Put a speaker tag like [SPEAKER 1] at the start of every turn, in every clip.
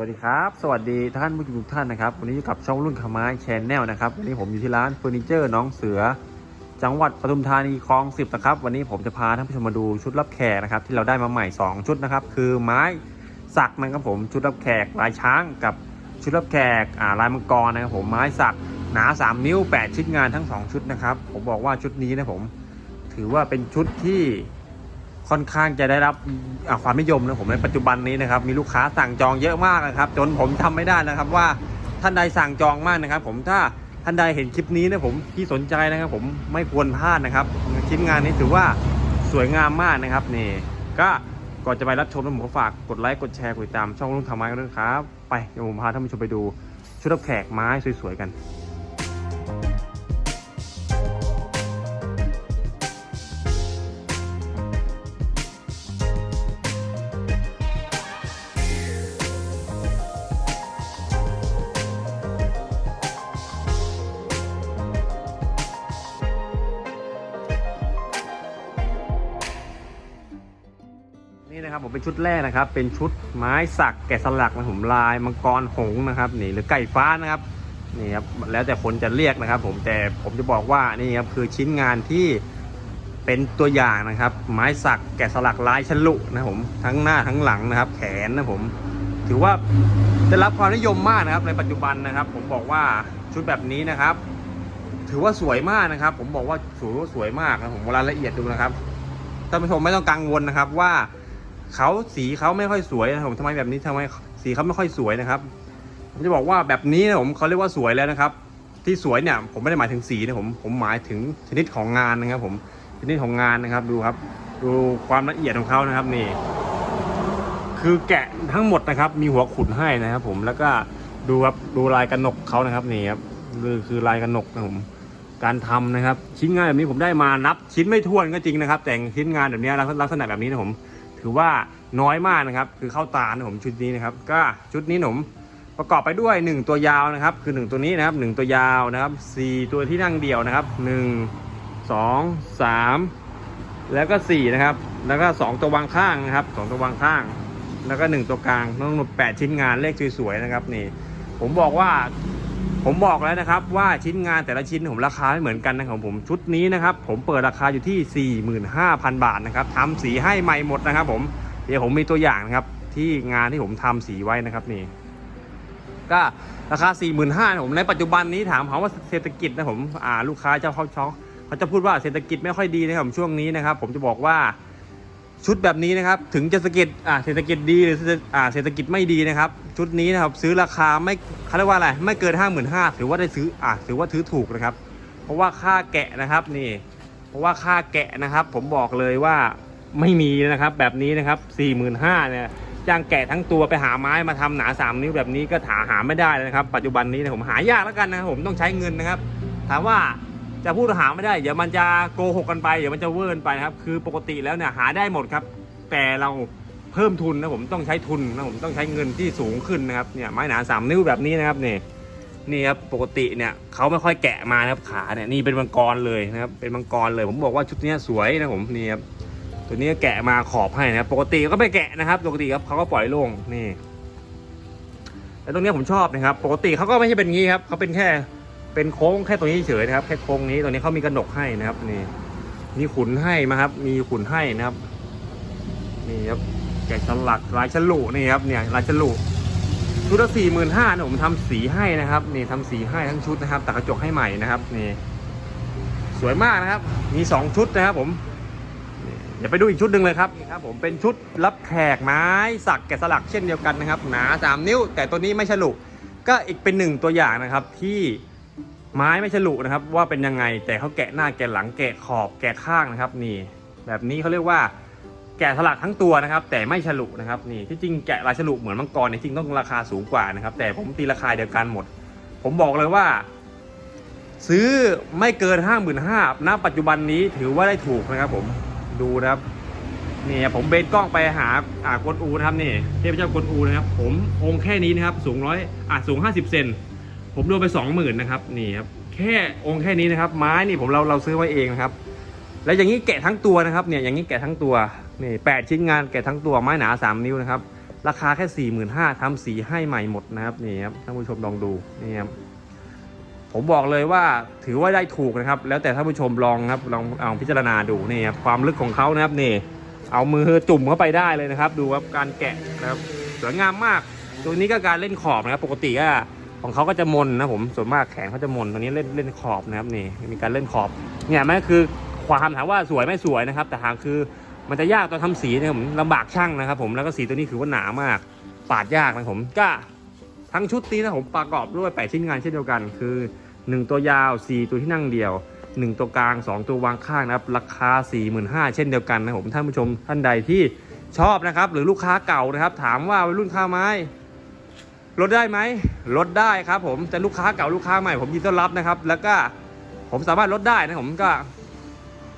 [SPEAKER 1] วัสดีครับ สวัสดีท่านผู้ชมทุกท่านนะครับ วันนี้อยู่กับช่องรุ่นขม้าแชนแนลนะครับ วันนี้ผมอยู่ที่ร้านเฟอร์นิเจอร์น้องเสือ จังหวัดปทุมธานีคลองสิบนะครับ วันนี้ผมจะพาท่านผู้ชมมาดูชุดรับแขกนะครับ ที่เราได้มาใหม่ 2 ชุดนะครับ คือไม้สักนะครับผม ชุดรับแขกลายช้างกับชุดรับแขกาลายมังกรนะครับผม ไม้สักหนา 3 นิ้ว 8 ชิ้นงานทั้ง 2 ชุดนะครับ ผมบอกว่าชุดนี้นะผม ถือว่าเป็นชุดที่ ค่อนข้างจะได้รับความนิยมนะผมในปัจจุบันนี้นะครับ มีลูกค้าสั่งจองเยอะมากนะครับ จนผมทำไม่ได้นะครับ ว่าท่านใดสั่งจองมากนะครับ ผมถ้าท่านใดเห็นคลิปนี้นะผมที่สนใจนะครับ ผมไม่ควรพลาดนะครับชิ้นงานนี้ถือว่าสวยงามมากนะครับนี่ ก็ก่อนจะไปรับชมนะผมก็ฝากกดไลค์กดแชร์กดติดตามช่องลุงทำไม้กันด้วยครับ ไปเดี๋ยวผมพาท่านผู้ชมไปดูชุดรับแขกไม้สวยๆกัน เป็นชุดแรกนะครับ เป็นชุดไม้สักแกะสลักนะผมลายมังกรหงนะครับนี่หรือไก่ฟ้านะครับนี่ครับแล้วแต่คนจะเรียกนะครับ ผมแต่ผมจะบอกว่านี่ครับคือชิ้นงานที่เป็นตัวอย่างนะครับ ไม้สักแกะสลักลายฉลุนะผมทั้งหน้าทั้งหลังนะครับ แขนนะผมถือว่าได้รับความนิยมมากนะครับในปัจจุบันนะครับ ผมบอกว่าชุดแบบนี้นะครับ ถือว่าสวยมากนะครับ ผมบอกว่าสวยสวยมากนะผมเวลาละเอียดดูนะครับท่านผู้ชมไม่ต้องกังวลนะครับว่า เขาสีเขาไม่ค่อยสวยนะครับผมทำไมแบบนี้ทำไมสีเขาไม่ค่อยสวยนะครับผมจะบอกว่าแบบนี้นะผมเขาเรียกว่าสวยแล้วนะครับ ที่สวยเนี่ยผมไม่ได้หมายถึงสีนะผมผมหมายถึงชนิดของงานนะครับ ผมชนิดของงานนะครับดูครับ ดูความละเอียดของเขานะครับนี่ คือแกะทั้งหมดนะครับ มีหัวขุดให้นะครับ ผมแล้วก็ดูครับดูลายกระหนกเขานะครับนี่ครับคือคือลายกระหนกนะผมการทำนะครับ ชิ้นงานแบบนี้ผมได้มานับชิ้นไม่ถ้วนก็จริงนะครับ แต่งชิ้นงานแบบนี้ลักษณะแบบนี้นะผม ถือว่าน้อยมากนะครับ คือเข้าตานะผมชุดนี้นะครับ ก็ชุดนี้ผมประกอบไปด้วย 1 ตัวยาวนะครับ คือ 1 ตัวนี้นะครับ 1 ตัวยาวนะครับ 4 ตัวที่นั่งเดี่ยวนะครับ 1 2 3 แล้วก็ 4 นะครับ แล้วก็ 2 ตัววางข้างนะครับ 2 ตัววางข้าง แล้วก็ 1 ตัวกลางทั้งหมด8ชิ้นงานเลขสวยๆนะครับนี่ ผมบอกว่า ผมบอกแล้วนะครับว่าชิ้นงานแต่ละชิ้นผมราคาไม่เหมือนกันนะครับผมชุดนี้นะครับผมเปิดราคาอยู่ที่ 45,000 บาทนะครับทำสีให้ใหม่หมดนะครับ ผมเดี๋ยวผมมีตัวอย่างนะครับที่งานที่ผมทำสีไว้นะครับนี่ก็ราคา 45,000ผมในปัจจุบันนี้ถามเขาว่าเศรษฐกิจนะผมอ่าลูกค้าเจ้าเขาช็อกเขาจะพูดว่าเศรษฐกิจไม่ค่อยดีนะครับช่วงนี้นะครับ ผมจะบอกว่า ชุดแบบนี้นะครับ ถึงจะเศรษฐกิจอ่าเศรษฐกิจดีหรืออ่าเศรษฐกิจไม่ดีนะครับ ชุดนี้นะครับซื้อราคาไม่เขาเรียกว่าอะไรไม่เกินห้าหมื่นห้าถือว่าได้ซื้ออ่าถือว่าถือถูกนะครับ เพราะว่าค่าแกะนะครับนี่ เพราะว่าค่าแกะนะครับ ผมบอกเลยว่าไม่มีนะครับ แบบนี้นะครับสี่หมื่นห้าเนี่ยจ้างแกะทั้งตัวไปหาไม้มาทำหนาสามนิ้วแบบนี้ก็หาหาไม่ได้นะครับ ปัจจุบันนี้นะผมหายากแล้วกันนะครับผมต้องใช้เงินนะครับ ถามว่า จะพูดหาไม่ได้ เดี๋ยวมันจะโกหกกันไป เดี๋ยวมันจะเวิร์นไปนะครับ คือปกติแล้วเนี่ยหาได้หมดครับ แต่เราเพิ่มทุนนะผมต้องใช้ทุนนะผมต้องใช้เงินที่สูงขึ้นนะครับ เนี่ยไม้หนาสามนิ้วแบบนี้นะครับนี่นี่ครับปกติเนี่ยเขาไม่ค่อยแกะมานะครับขาเนี่ยนี่เป็นมังกรเลยนะครับเป็นมังกรเลย ผมบอกว่าชุดนี้สวยนะผมนี่ครับตัวนี้แกะมาขอบให้นะครับปกติก็ไม่แกะนะครับ ปกติครับเขาก็ปล่อยโล่งนี่แต่ตรงนี้ผมชอบนะครับ ปกติเขาก็ไม่ใช่เป็นงี้ครับเขาเป็นแค่ เป็นโค้งแค่ตัวนี้เฉยนะครับ แค่โค้งนี้ตัวนี้เขามีกระหนกให้นะครับ นี่มีขุนให้มาครับ มีขุนให้นะครับนี่ครับแกะสลักลายฉลุนี่ครับเนี่ยลายฉลุชุดละสี่หมื่นห้าผมทำสีให้นะครับนี่ทำสีให้ทั้งชุดนะครับตัดกระจกให้ใหม่นะครับนี่สวยมากนะครับ มีสองชุดนะครับผมเดี๋ยวไปดูอีกชุดหนึ่งเลยครับนี่ครับ ผมเป็นชุดรับแขกไม้สักแกะสลักเช่นเดียวกันนะครับ หนาสามนิ้ว แต่ตัวนี้ไม่ฉลุก็อีกเป็นหนึ่งตัวอย่างนะครับที่ ไม้ไม่ฉลุนะครับ ว่าเป็นยังไงแต่เขาแกะหน้าแกะหลังแกะขอบแกะข้างนะครับ นี่ แบบนี้เขาเรียกว่าแกะสลักทั้งตัวนะครับ แต่ไม่ฉลุนะครับ นี่ที่จริงแกะลายฉลุเหมือนมังกรเนี่ยจริงต้องราคาสูงกว่านะครับ แต่ผมตีราคาเดียวกันหมด ผมบอกเลยว่า ซื้อไม่เกินห้าหมื่นห้าณปัจจุบันนี้ถือว่าได้ถูกนะครับ ผมดูนะครับนี่ผมเบนกล้องไปหาอ่ากวนอูนะครับนี่เทพเจ้ากวนอูนะครับ ผมองค์แค่นี้นะครับ สูงร้อยอะสูงห้าสิบเซน ผมโดนไปสองหมื่นนะครับนี่ครับแค่องค์แค่นี้นะครับ ไม้นี่ผมเราเราซื้อไว้เองนะครับ แล้วอย่างนี้แกะทั้งตัวนะครับเนี่ยอย่างนี้แกะทั้งตัวนี่แปดชิ้นงานแกะทั้งตัวไม้หนาสามนิ้วนะครับราคาแค่สี่หมื่นห้าทำสีให้ใหม่หมดนะครับนี่ครับท่านผู้ชมลองดูนี่ครับผมบอกเลยว่าถือว่าได้ถูกนะครับ แล้วแต่ท่านผู้ชมลองครับลองเอาพิจารณาดูนี่ครับความลึกของเขานะครับนี่ เอามือจุ่มเข้าไปได้เลยนะครับ ดูครับการแกะนะครับสวยงามมาก ตัวนี้ก็การเล่นขอบนะครับ ปกติก็ ของเขาก็จะมนนะผมส่วนมากแขนเขาจะมนตัวนี้เล่นเล่นขอบนะครับนี่มีการเล่นขอบเนี่ยมันก็คือความถามว่าสวยไม่สวยนะครับ แต่ทางคือมันจะยากตอนทำสีนะครับผมลำบากช่างนะครับ ผมแล้วก็สีตัวนี้ถือว่าหนามาก ปาดยากนะผมก็ทั้งชุดนี้นะผมประกอบด้วยแปดชิ้นงานเช่นเดียวกัน คือ 1 ตัวยาว 4 ตัวที่นั่งเดียว 1 ตัวกลาง 2 ตัววางข้างนะครับ ราคา 45,000 เช่นเดียวกันนะผมท่านผู้ชมท่านใดที่ชอบนะครับ หรือลูกค้าเก่านะครับ ถามว่าวัยรุ่นค่าไม้ ลดได้ไหมลดได้ครับผมจะลูกค้าเก่าลูกค้าใหม่ผมยินดีต้อนรับนะครับ แล้วก็ผมสามารถลดได้นะผมก็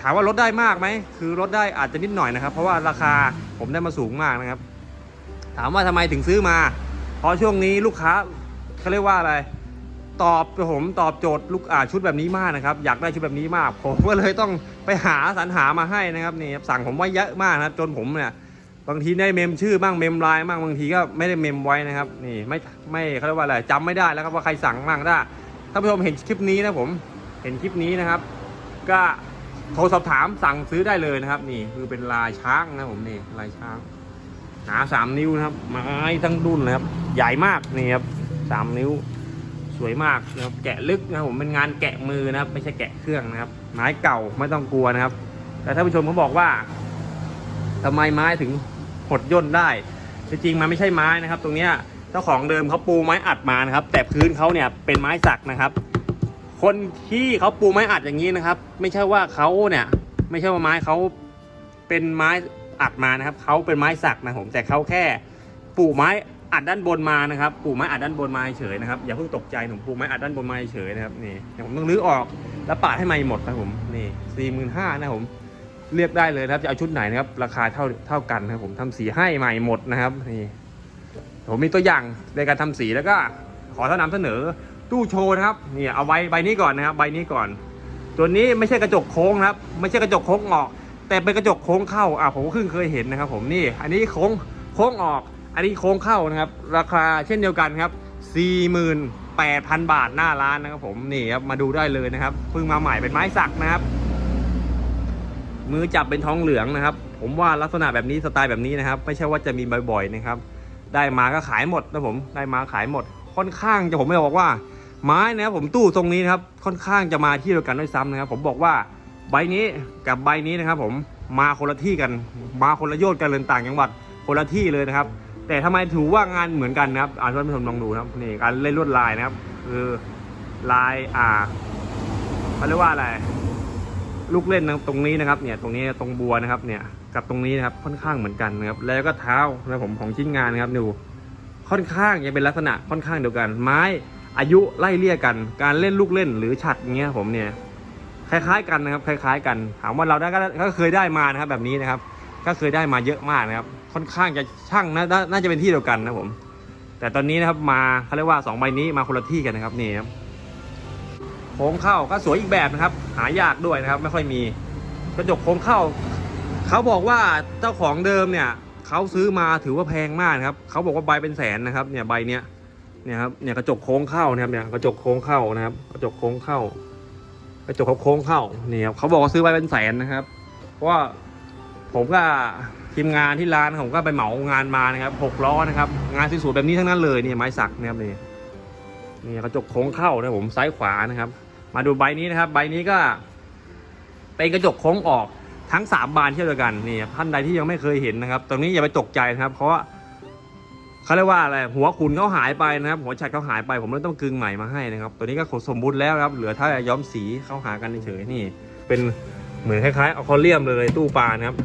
[SPEAKER 1] ถามว่าลดได้มากไหมคือลดได้อาจจะนิดหน่อยนะครับ เพราะว่าราคาผมได้มาสูงมากนะครับ ถามว่าทำไมถึงซื้อมา เพราะช่วงนี้ลูกค้าเขาเรียกว่าอะไร ตอบผมตอบโจทย์ลูกอ่าชุดแบบนี้มากนะครับ อยากได้ชุดแบบนี้มาก ผมก็เลยต้องไปหาสรรหามาให้นะครับนี่สั่งผมไว้เยอะมากนะจนผมเนี่ย บางทีได้เมมชื่อบ้างเมมไลน์บ้างบางทีก็ไม่ได้เมมไว้นะครับ นี่ไม่ไม่เขาเรียกว่าอะไรจำไม่ได้แล้วครับว่าใครสั่งบ้างถ้าถ้าผู้ชมเห็นคลิปนี้นะผมเห็นคลิปนี้นะครับ ก็โทรสอบถามสั่งซื้อได้เลยนะครับ นี่คือเป็นลายช้างนะผมนี่ลายช้างหนาสามนิ้วนะครับไม้ทั้งดุนนะครับ ใหญ่มากนี่ครับสามนิ้ว สวยมากนะครับแกะลึกนะผมเป็นงานแกะมือนะครับ ไม่ใช่แกะเครื่องนะครับ ไม้เก่าไม่ต้องกลัวนะครับ แต่ท่านผู้ชมเขาบอกว่าทำไมไม้ถึง หดย่นได้จริงๆมันไม่ใช่ไม้นะครับ ตรงเนี้ยเจ้าของเดิมเขาปูไม้อัดมานะครับ แต่พื้นเขาเนี่ยเป็นไม้สักนะครับ คนที่เขาปูไม้อัดอย่างนี้นะครับ ไม่ใช่ว่าเขาเนี่ย ไม่ใช่ว่าไม้เขาเป็นไม้อัดมานะครับเขาเป็นไม้สักนะผมแต่เขาแค่ปูไม้อัดด้านบนมานะครับ ปูไม้อัดด้านบนมาเฉยนะครับอย่าเพิ่งตกใจผมปูไม้อัดด้านบนมาเฉยนะครับนี่ผมต้องรื้อออกแล้วปาดให้ใหม่หมดนะผมนี่สี่หมื่นห้านะผม เลือกได้เลยนะครับจะเอาชุดไหนนะครับ ราคาเท่าเท่ากันนะครับผมทำสีให้ใหม่หมดนะครับนี่ผมมีตัวอย่างในการทำสีแล้วก็ขอเท่านำเสนอตู้โชว์นะครับนี่เอาไว้ใบนี้ก่อนนะครับใบนี้ก่อน ตัวนี้ไม่ใช่กระจกโค้งนะครับ ไม่ใช่กระจกโค้งออก แต่เป็นกระจกโค้งเข้าอะผมก็เพิ่งเคยเห็นนะครับ ผมนี่อันนี้โค้งโค้งออก อันนี้โค้งเข้านะครับ ราคาเช่นเดียวกันครับ48,000บาทหน้าร้านนะครับผมนี่ครับมาดูได้เลยนะครับเพิ่งมาใหม่เป็นไม้สักนะครับ มือจับเป็นทองเหลืองนะครับ ผมว่าลักษณะแบบนี้สไตล์แบบนี้นะครับ ไม่ใช่ว่าจะมีบ่อยๆนะครับ ได้มาก็ขายหมดนะผมได้มาขายหมด ค่อนข้างจะผมไม่บอกว่า ไม้นะครับผมตู้ตรงนี้นะครับค่อนข้างจะมาที่เดียวกันด้วยซ้ำนะครับ ผมบอกว่าใบนี้กับใบนี้นะครับ ผมมาคนละที่กัน มาคนละโยชน์กันเลยต่างจังหวัดคนละที่เลยนะครับ แต่ทำไมถือว่างานเหมือนกันนะครับอ่าท่านผู้ชมลองดูนะครับนี่การเล่นลวดลายนะครับ คือลายอ่าเขาเรียกว่าอะไร ลูกเล่นตรงนี้นะครับเนี่ยตรงนี้ตรงบัวนะครับเนี่ยกับตรงนี้นะครับค่อนข้างเหมือนกันนะครับแล้วก็เท้านะผมของชิ้นงานนะครับดูค่อนข้างจะเป็นลักษณะค่อนข้างเดียวกัน ไม้อายุไล่เลี่ยกัน การเล่นลูกเล่นหรือฉัดเงี้ยผมเนี่ยคล้ายๆกันนะครับคล้าย ๆ กันถามว่าเราได้ก็เคยได้มานะครับแบบนี้นะครับ ก็เคยได้มาเยอะมากนะครับ ค่อนข้างจะช่างน,น่าจะเป็นที่เดียวกันนะผม แต่ตอนนี้นะครับมาเขาเรียกว่าสองใบนี้มาคนละที่กันนะครับนี่ครับ โค้งเข้าก็สวยอีกแบบนะครับ หายากด้วยนะครับ ไม่ค่อยมี กระจกโค้งเข้า เขาบอกว่าเจ้าของเดิมเนี่ยเขาซื้อมาถือว่าแพงมากครับเขาบอกว่าใบเป็นแสนนะครับ เนี่ยใบเนี้ยเนี่ยครับเนี่ยกระจกโค้งเข้านะครับเนี่ยกระจกโค้งเข้านะครับกระจกโค้งเข้ากระจกเขาโค้งเข้านี่ครับเขาบอกว่าซื้อใบเป็นแสนนะครับเพราะว่าผมก็ทีมงานที่ร้านผมก็ไปเหมางานมานะครับหกล้อนะครับ งานสวยๆแบบนี้ทั้งนั้นเลยเนี่ยไม้สักนะครับนี่นี่กระจกโค้งเข้านะผมซ้ายขวานะครับ มาดูใบนี้นะครับ ใบนี้ก็ เป็นกระจกโค้งออกทั้งสามบานเช่นเดียวกันนี่ท่านใดที่ยังไม่เคยเห็นนะครับ ตรงนี้อย่าไปตกใจนะครับ เพราะว่าเขาเรียกว่าอะไรหัวขุนเขาหายไปนะครับ หัวฉัดเขาหายไปผมเลยต้องกึงใหม่มาให้นะครับ ตัวนี้ก็สมบูรณ์แล้วครับ เหลือถ้าย้อมสีเข้าหากันเฉยนี่ เป็นเหมือนคล้ายๆเอาคอเลียมเลยตู้ปลานะครับ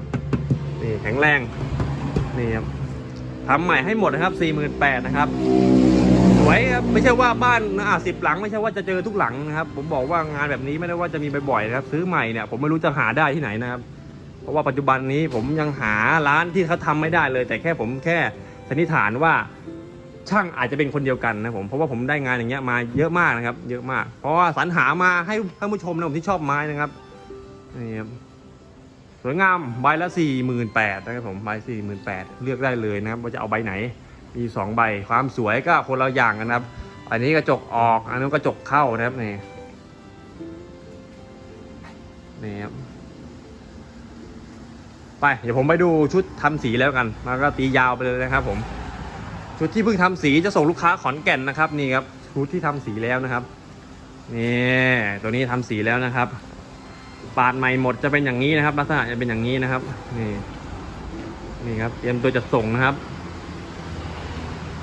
[SPEAKER 1] นี่แข็งแรงนี่ครับทำใหม่ให้หมดนะครับ 4 8 0 0 0นะครับ วยครับไม่ใช่ว่าบ้านอะสิบหลังไม่ใช่ว่าจะเจอทุกหลังนะครับ ผมบอกว่างานแบบนี้ไม่ได้ว่าจะมีบ่อยๆนะครับ ซื้อใหม่เนี่ยผมไม่รู้จะหาได้ที่ไหนนะครับ เพราะว่าปัจจุบันนี้ผมยังหาร้านที่เขาทำไม่ได้เลย แต่แค่ผมแค่สันนิษฐานว่าช่างอาจจะเป็นคนเดียวกันนะผมเพราะว่าผมได้งานอย่างเงี้ยมาเยอะมากนะครับ เยอะมาก เพราะว่าสรรหามาให้ท่านผู้ชมนะผมที่ชอบไม้นะครับนี่ครับสวยงามใบละสี่หมื่นแปดนะครับผมใบสี่หมื่นแปดเลือกได้เลยนะครับว่าจะเอาใบไหน มีสองใบความสวยก็คนละอย่างกันะครับ อันนี้กระจกออกอันนู้นกระจกเข้านะครับนี่นี่ครับไปเดี๋ยวผมไปดูชุดทำสีแล้วกันแล้วก็ตียาวไปเลยนะครับ ผม ชุดที่เพิ่งทำสีจะส่งลูกค้าขอนแก่นนะครับนี่ครับชุดที่ทำสีแล้วนะครับนี่ตัวนี้ทำสีแล้วนะครับปาดใหม่หมดจะเป็นอย่างนี้นะครับ ลักษณะจะเป็นอย่างนี้นะครับ นี่ นี่ครับ เตรียมตัวจะส่งนะครับ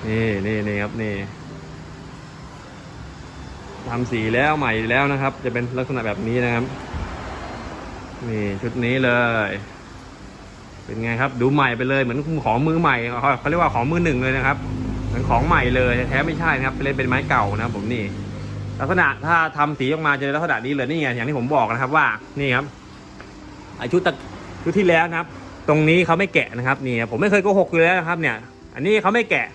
[SPEAKER 1] นี่นี่นี่ครับนี่ทำสีแล้วใหม่แล้วนะครับ จะเป็นลักษณะแบบนี้นะครับ นี่ชุดนี้เลย เป็นไงครับ ดูใหม่ไปเลยเหมือนของมือใหม่เขาเรียกว่าของมือหนึ่งเลยนะครับเหมือนของใหม่เลยแท้ไม่ใช่นะครับเป็นเป็นไม้เก่านะครับ ผมนี่ ลักษณะถ้าทำสีออกมาจะเป็นลักษณะนี้เลยนี่ไงอย่างที่ผมบอกนะครับว่านี่ครับไอชุดตะชุดที่แล้วนะครับ ตรงนี้เขาไม่แกะนะครับนี่ผมไม่เคยโกหกอยู่แล้วนะครับ เนี่ย อันนี้เขาไม่แกะ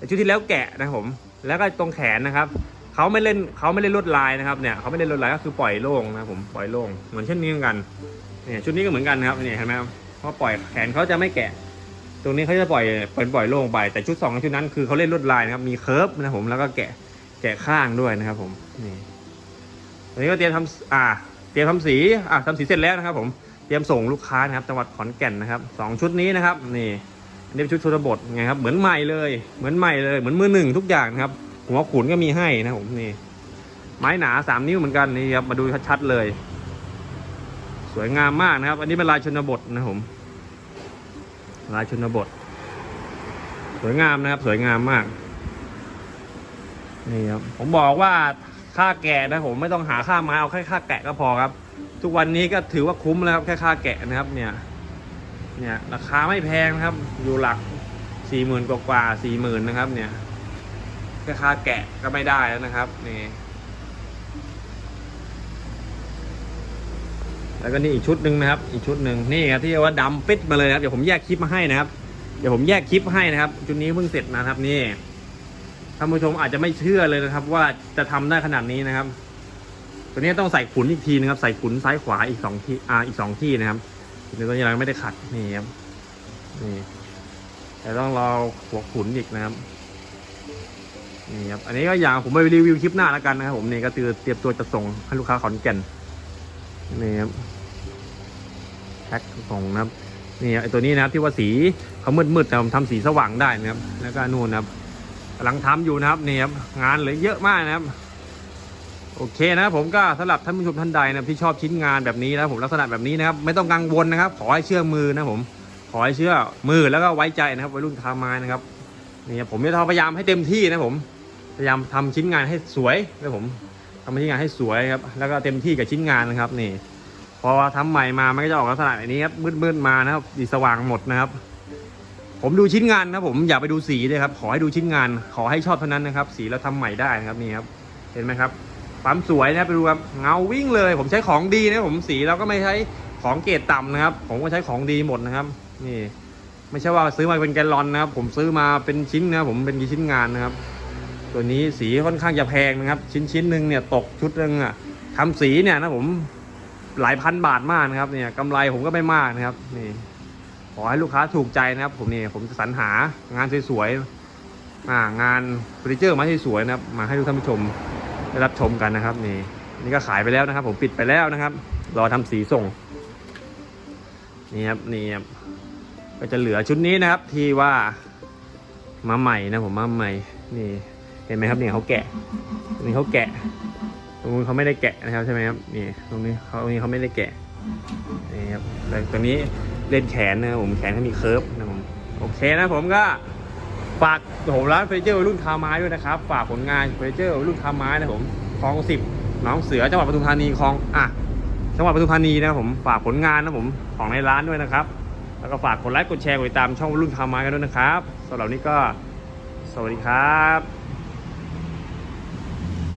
[SPEAKER 1] แต่ชุดที่แล้วแกะนะผม แล้วก็ตรงแขนนะครับเขาไม่เล่นเขาไม่เล่นลวดลายนะครับเนี่ยเขาไม่เล่นลวดลายก็คือปล่อยโล่งนะผมปล่อยโล่งเหมือนเช่นนี้เหมือนกันเนี่ยชุดนี้ก็เหมือนกันนะครับเนี่ยเห็นไหมครับเพราะปล่อยแขนเขาจะไม่แกะ ตรงนี้เขาจะปล่อยเป็นปล่อยโล่งไปแต่ชุดสองชุดนั้นคือเขาเล่นลวดลายนะครับมีเคิร์ฟนะผมแล้วก็แกะแกะข้างด้วยนะครับผมนี่ตอนนี้ก็เตรียมทำอ่า เตรียมทำสีอ่าทำสีเสร็จแล้วนะครับ ผมเตรียมส่งลูกค้านะครับจังหวัดขอนแก่นนะครับสองชุดนี้นะครับนี่ นนี้เป็นชุดชนบทไงครับ เหมือนใหม่เลย เหมือนใหม่เลย เหมือนมือหนึ่งทุกอย่างนะครับ หัวขุนก็มีให้นะผมนี่ ไม้หนาสามนิ้วเหมือนกันนี่ครับ มาดูชัดๆเลย สวยงามมากนะครับ อันนี้เป็นลายชนบทนะผม ลายชนบท สวยงามนะครับ สวยงามมาก นี่ครับ ผมบอกว่าค่าแกะนะผมไม่ต้องหาค่าไม้เอาแค่ค่าแกะก็พอครับ ทุกวันนี้ก็ถือว่าคุ้มแล้วครับแค่ค่าแกะนะครับเนี่ย เนี่ยราคาไม่แพงนะครับ อยู่หลักสี่หมื่นกว่าสี่หมื่นนะครับ เนี่ยแค่ค่าแกะก็ไม่ได้แล้วนะครับนี่แล้วก็นี่อีกชุดหนึ่งนะครับ อีกชุดหนึ่งนี่ครับที่ว่าดำปิดมาเลยครับเดี๋ยวผมแยกคลิปมาให้นะครับเดี๋ยวผมแยกคลิปให้นะครับชุดนี้เพิ่งเสร็จนะครับนี่ท่านผู้ชมอาจจะไม่เชื่อเลยนะครับ ว่าจะทำได้ขนาดนี้นะครับ ตัวนี้ต้องใส่ขุนอีกทีนะครับ ใส่ขุนซ้ายขวาอีกสองที่อ่าอีกสองที่นะครับ ในตัวนี้เราไม่ได้ขัดนี่ครับนี่แต่ต้องรอหัวขุนอีกนะครับนี่ครับอันนี้ก็อย่างผมไปรีวิวคลิปหน้าแล้วกันนะครับผมนี่ก็ตรียมเตรียมตัวจะส่งให้ลูกค้าขอนแก่นนี่ครับแพ็คส่งนะครับนี่ครับไอตัวนี้นะครับที่ว่าสีเขามืดๆแต่ผมทำสีสว่างได้นะครับแล้วก็นู่นนะครับกำลังทำอยู่นะครับนี่ครับงานเหลือเยอะมากนะครับ โอเคนะผมก็สำหรับท่านผู้ชมท่านใดนะที่ชอบชิ้นงานแบบนี้นะผมลักษณะแบบนี้นะครับไม่ต้องกังวลนะครับ ขอให้เชื่อมือนะผม ขอให้เชื่อมือแล้วก็ไว้ใจนะครับวัยรุ่นทาไม้นะครับนี่ผมจะพยายามให้เต็มที่นะผมพยายามทำชิ้นงานให้สวยนะผมทำชิ้นงานให้สวยครับแล้วก็เต็มที่กับชิ้นงานนะครับนี่ พอทำใหม่มามันก็จะออกลักษณะแบบนี้ครับมืดๆมานะครับสีสว่างหมดนะครับผมดูชิ้นงานนะผมอย่าไปดูสีเลยครับ ขอให้ดูชิ้นงาน ขอให้ชอบเท่านั้นนะครับ สีเราทำใหม่ได้นะครับนี่ครับ เห็นไหมครับ ความสวยนะไปดูครับเงาวิ่งเลย ผมใช้ของดีนะผมสีเราก็ไม่ใช้ของเกรดต่ำนะครับ ผมก็ใช้ของดีหมดนะครับ นี่ ไม่ใช่ว่าซื้อมาเป็นแกลลอนนะครับ ผมซื้อมาเป็นชิ้นนะครับผมเป็นกี่ชิ้นงานนะครับ ตัวนี้สีค่อนข้างจะแพงนะครับ ชิ้นชิ้นหนึ่งเนี่ยตกชุดหนึ่งอะทำสีเนี่ยนะผมหลายพันบาทมากนะครับ เนี่ยกำไรผมก็ไม่มากนะครับ นี่ ขอให้ลูกค้าถูกใจนะครับ ผมนี่ผมจะสรรหางานสวยๆอ่างานเฟอร์นิเจอร์มาที่สวยนะครับ มาให้ทุกท่านผู้ชม ได้รับชมกันนะครับ นี่นี่ก็ขายไปแล้วนะครับ ผมปิดไปแล้วนะครับ รอทำสีส่ง นี่ครับนี่ครับก็จะเหลือชุดนี้นะครับ ที่ว่ามาใหม่นะผมมาใหม่ นี่ เห็นไหมครับเนี่ยเขาแกะนี้เขาแกะ ตรงนี้เขาไม่ได้แกะนะครับใช่ไหมครับนี่ตรงนี้เขาตรงนี้เขาไม่ได้แกะนี่ครับแต่ตรงนี้เล่นแขนนะครับผมแขนเขามีเคิร์ฟนะผมโอเคนะผมก็ ฝากผมร้านเฟอร์นิเจอร์วัยรุ่นคาไม้ด้วยนะครับ ฝากผลงานเฟอร์นิเจอร์วัยรุ่นคาไม้นะผมคลองสิบหน้องเสือจังหวัดปทุมธานีคลองอะจังหวัดปทุมธานีนะผมฝากผลงานนะผมของในร้านด้วยนะครับ แล้วก็ฝากกดไลค์กดแชร์กดติดตามช่องวัยรุ่นคาไม้กันด้วยนะครับสำหรับนี้ก็สวัสดีครับ